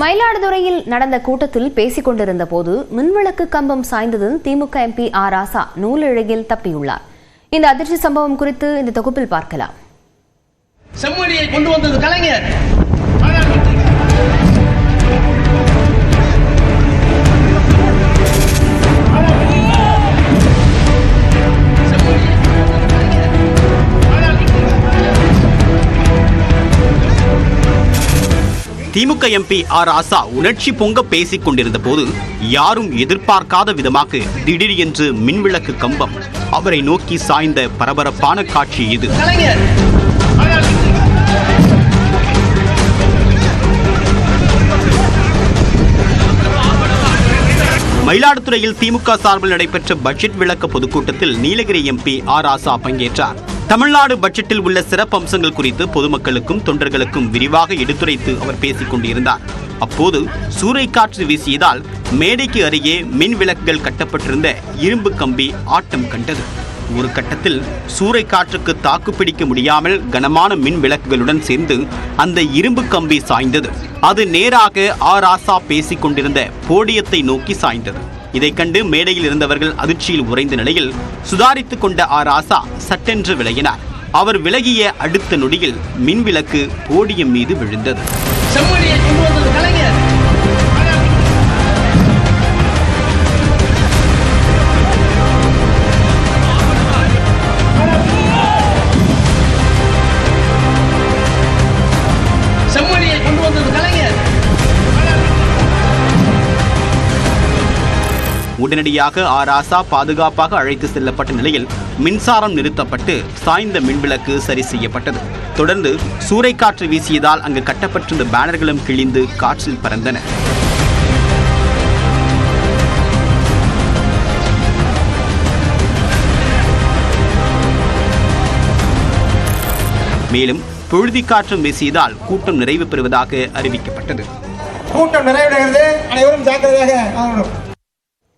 மயிலாடுதுறையில் நடந்த கூட்டத்தில் பேசிக் கொண்டிருந்த போது மின்விளக்கு கம்பம் சாய்ந்ததில் திமுக எம்பி ஆர் ராசா நூலிழையில் தப்பியுள்ளார். இந்த அதிர்ச்சி சம்பவம் குறித்து இந்த தொகுப்பில் பார்க்கலாம். செம்மொழியை கொண்டு வந்தது கலைஞர். திமுக எம்பி ஆர் ராசா உணர்ச்சி பொங்க பேசிக் கொண்டிருந்த போது யாரும் எதிர்பார்க்காத விதமாக திடீர் என்று மின்விளக்கு கம்பம். அவரை நோக்கி சாய்ந்த பரபரப்பான காட்சி இது. மயிலாடுதுறையில் திமுக சார்பில் நடைபெற்ற பட்ஜெட் விளக்க பொதுக்கூட்டத்தில் நீலகிரி எம்பி ஆர் ராசா பங்கேற்றார். தமிழ்நாடு பட்ஜெட்டில் உள்ள சிறப்பு அம்சங்கள் குறித்து பொதுமக்களுக்கும் தொண்டர்களுக்கும் விரிவாக எடுத்துரைத்து அவர் பேசிக் கொண்டிருந்தார். அப்போது சூறைக்காற்று வீசியதால் மேடைக்கு அருகே மின் விளக்குகள் கட்டப்பட்டிருந்த இரும்பு கம்பி ஆட்டம் கண்டது. ஒரு கட்டத்தில் சூறைக்காற்றுக்கு தாக்குப்பிடிக்க முடியாமல் கனமான மின் விளக்குகளுடன் சேர்ந்து அந்த இரும்பு கம்பி சாய்ந்தது. அது நேராக ஆராசா பேசிக் கொண்டிருந்த போடியத்தை நோக்கி சாய்ந்தது. இதைக் கண்டு மேடையில் இருந்தவர்கள் அதிர்ச்சியில் உறைந்த நிலையில் சுதாரித்துக் கொண்ட ஆர் ஆசா சட்டென்று விலகினார். அவர் விலகிய அடுத்த நொடியில் மின் விளக்கு போடியம் மீது விழுந்தது. உடனடியாக ஆராசா பாதுகாப்பாக அழைத்து செல்லப்பட்ட நிலையில் மின்சாரம் நிறுத்தப்பட்டு சாய்ந்த மின்விளக்கு சரி செய்யப்பட்டது. தொடர்ந்து சூறைக்காற்று வீசியதால் அங்கு கட்டப்பட்டிருந்த பேனர்களும் கிழிந்து காற்றில் பறந்தன. மேலும் புழுதிக்காற்றும் வீசியதால் கூட்டம் நிறைவு பெறுவதாக அறிவிக்கப்பட்டது. கூட்டம் நிறைவடைகிறது. அனைவரும் ஜாக்கிரதையாக